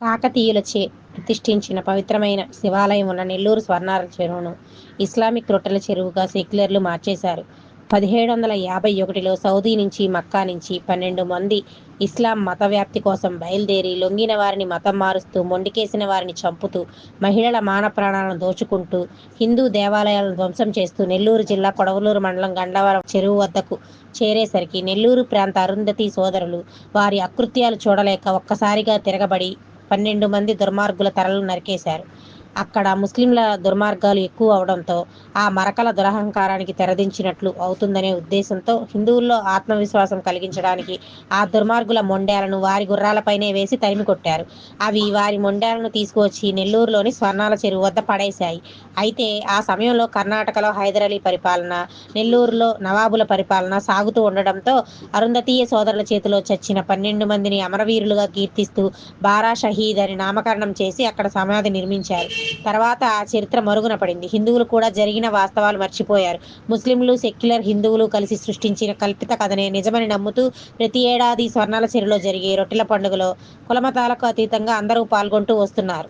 కాకతీయులచే ప్రతిష్ఠించిన పవిత్రమైన శివాలయం ఉన్న నెల్లూరు స్వర్ణాల చెరువును ఇస్లామిక్ రొట్టెల చెరువుగా సెక్యులర్లు మార్చేశారు. పదిహేడు వందల యాభై ఒకటిలో సౌదీ నుంచి మక్కా నుంచి పన్నెండు మంది ఇస్లాం మత వ్యాప్తి కోసం బయలుదేరి లొంగిన వారిని మతం మారుస్తూ, మొండికేసిన వారిని చంపుతూ, మహిళల మాన ప్రాణాలను దోచుకుంటూ, హిందూ దేవాలయాలను ధ్వంసం చేస్తూ నెల్లూరు జిల్లా కొడవలూరు మండలం గండవరం చెరువు వద్దకు చేరేసరికి నెల్లూరు ప్రాంత అరుంధతి సోదరులు వారి అకృత్యాలు చూడలేక ఒక్కసారిగా తిరగబడి పన్నెండు మంది దుర్మార్గుల తలలు నరికేశారు. అక్కడ ముస్లింల దుర్మార్గాలు ఎక్కువ అవడంతో ఆ మరకల దురహంకారానికి తెరదించినట్లు అవుతుందనే ఉద్దేశంతో హిందువుల్లో ఆత్మవిశ్వాసం కలిగించడానికి ఆ దుర్మార్గుల మొండాలను వారి గుర్రాలపైనే వేసి తరిమి కొట్టారు అవి వారి మొండాలను తీసుకువచ్చి నెల్లూరులోని స్వర్ణాల చెరువు వద్ద పడేశాయి. అయితే ఆ సమయంలో కర్ణాటకలో హైదరాలీ పరిపాలన, నెల్లూరులో నవాబుల పరిపాలన సాగుతూ ఉండడంతో అరుంధతీయ సోదరుల చేతిలో చచ్చిన పన్నెండు మందిని అమరవీరులుగా కీర్తిస్తూ బారా షహీద్ అని నామకరణం చేసి అక్కడ సమాధి నిర్మించారు. తర్వాత ఆ చరిత్ర మరుగున పడింది. హిందువులు కూడా జరిగిన వాస్తవాలు మర్చిపోయారు. ముస్లింలు, సెక్యులర్ హిందువులు కలిసి సృష్టించిన కల్పిత కథనే నిజమని నమ్ముతూ ప్రతి ఏడాది స్వర్ణాల చెరువులో జరిగే రొట్టెల పండుగలో కులమతాలకు అతీతంగా అందరూ పాల్గొంటూ వస్తున్నారు.